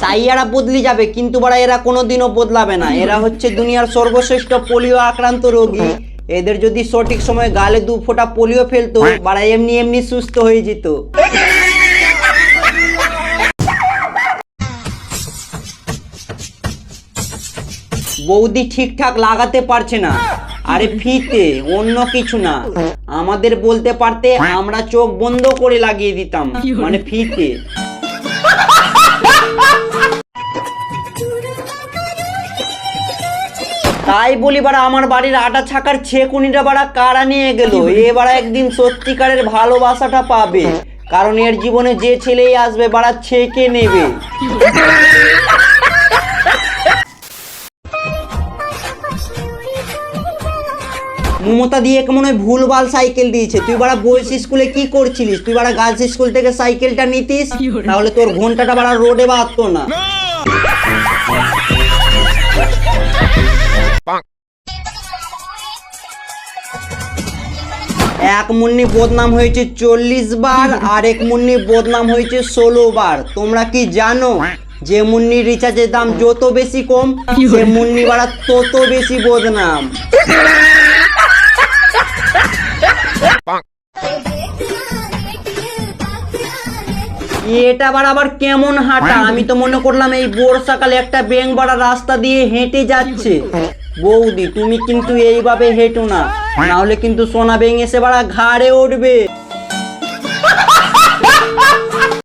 সাইয়ারা বদলি যাবে, কিন্তু বাড়া এরা কোনোদিনও বদলাবে না। এরা হচ্ছে দুনিয়ার সর্বশ্রেষ্ঠ পোলিও আক্রান্ত রোগী। এদের যদি সঠিক সময় গালে দু ফোঁটা পোলিও ফেলতো, বাড়া এমনি এমনি সুস্থ হয়ে যেত। বৌদি ঠিকঠাক লাগাতে পারছে না। আরে ফিতে, অন্য কিছু না। আমাদের বলতে পারতে আমরা চোখ বন্ধ করে লাগিয়ে দিতাম। মানে ফিতে। তাই বলি বাড়া, আমার বাড়ির আটা ছাকার ছেকুনিটা বাড়া কারা নিয়ে গেল? এ বাড়া একদিন সত্যিকারের ভালোবাসাটা পাবে। কারণ এর জীবনে যে ছেলেই আসবে বাড়া ছেকে নেবে? মমতা দিয়ে মনে হয় ভুলভাল সাইকেল দিয়েছে। তুই বাড়া বয়স স্কুলে কি করছিলিস? তুই বাড়া গার্লস স্কুল থেকে সাইকেলটা নিতিস তাহলে তোর ঘন্টাটা বাড়া রোডে বাঁধতো না। এক মুন্নি বদনাম হয়েছে চল্লিশ বার আর এক মুন্নি বদনাম হয়েছে ষোলো বার। তোমরা কি জানো? যে মুন্নি রিচার্জের দাম যত বেশি কম সে মুন্নি বাড়া তত বেশি বদনাম। এটা আবার আবার কেমন হাঁটা? আমি তো মনে করলাম এই বর্ষাকালে একটা ব্যাং বাড়া রাস্তা দিয়ে হেঁটে যাচ্ছে। বৌদি তুমি কিন্তু এইভাবে হেঁটো না। নাহলে কিন্তু সোনা ব্যাং এসে বাড়া ঘাড়ে উঠবে।